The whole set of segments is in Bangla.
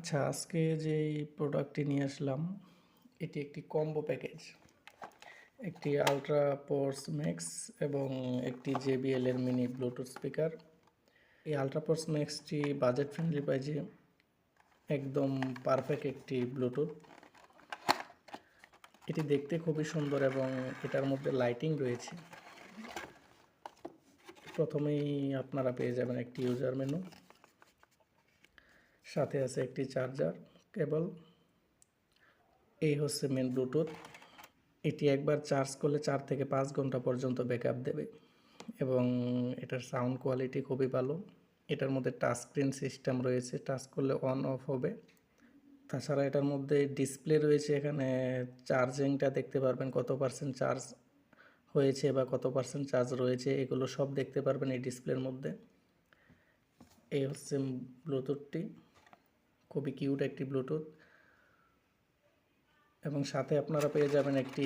আচ্ছা আজকে যে প্রোডাক্টটি নিয়ে আসলাম, এটি একটি কম্বো প্যাকেজ একটি আলট্রা পোর্স ম্যাক্স এবং একটি জেবিএল এর মিনি ব্লুটুথ স্পিকার এই আলট্রা পোর্স ম্যাক্সটি বাজেট ফ্রেন্ডলি প্রাইজে একদম পারফেক্ট একটি ব্লুটুথ এটি দেখতে খুবই সুন্দর এবং এটার মধ্যে লাইটিং রয়েছে। প্রথমেই আপনারা পেয়ে যাবেন একটি ইউজার মেনু সাথে আছে একটি চার্জার, কেবল এই হচ্ছে মেন ব্লুটুথ এটি একবার চার্জ করলে চার থেকে পাঁচ ঘণ্টা পর্যন্ত ব্যাকআপ দেবে এবং এটার সাউন্ড কোয়ালিটি খুবই ভালো। এটার মধ্যে টাচ স্ক্রিন সিস্টেম রয়েছে টাচ করলে অন অফ হবে। তাছাড়া এটার মধ্যে ডিসপ্লে রয়েছে এখানে চার্জিংটা দেখতে পারবেন কত পার্সেন্ট চার্জ হয়েছে বা কত পার্সেন্ট চার্জ রয়েছে, এগুলো সব দেখতে পারবেন এই ডিসপ্লের মধ্যে। এই হচ্ছে ব্লুটুথটি খুবই কিউট একটি ব্লুটুথ। এবং সাথে আপনারা পেয়ে যাবেন একটি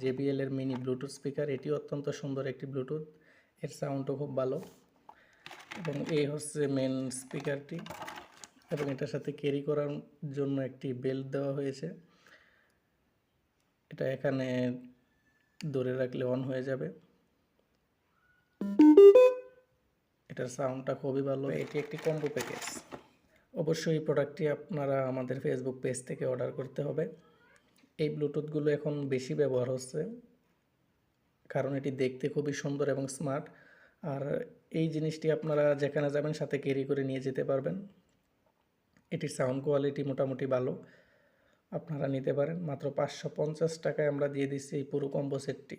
জেবিএল এর মিনি ব্লুটুথ স্পিকার। এটি অত্যন্ত সুন্দর একটি ব্লুটুথ। এর সাউন্ডও খুব ভালো। এবং এই হচ্ছে মেন স্পিকারটি। এবং এটার সাথে ক্যারি করার জন্য একটি বেল্ট দেওয়া হয়েছে। এটা এখানে ধরে রাখলে অন হয়ে যাবে। এটার সাউন্ডটা খুবই ভালো। এটি একটি কম্বো প্যাকেজ অবশ্যই এই প্রোডাক্টটি আপনারা আমাদের ফেসবুক পেজ থেকে অর্ডার করতে হবে। এই ব্লুটুথগুলো এখন বেশি ব্যবহার হচ্ছে, কারণ এটি দেখতে খুবই সুন্দর এবং স্মার্ট আর এই জিনিসটি আপনারা যেখানে যাবেন সাথে ক্যারি করে নিয়ে যেতে পারবেন। এটির সাউন্ড কোয়ালিটি মোটামুটি ভালো, আপনারা নিতে পারেন। মাত্র পাঁচশো পঞ্চাশ টাকায় আমরা দিয়ে দিচ্ছি এই পুরো কম্বো সেটটি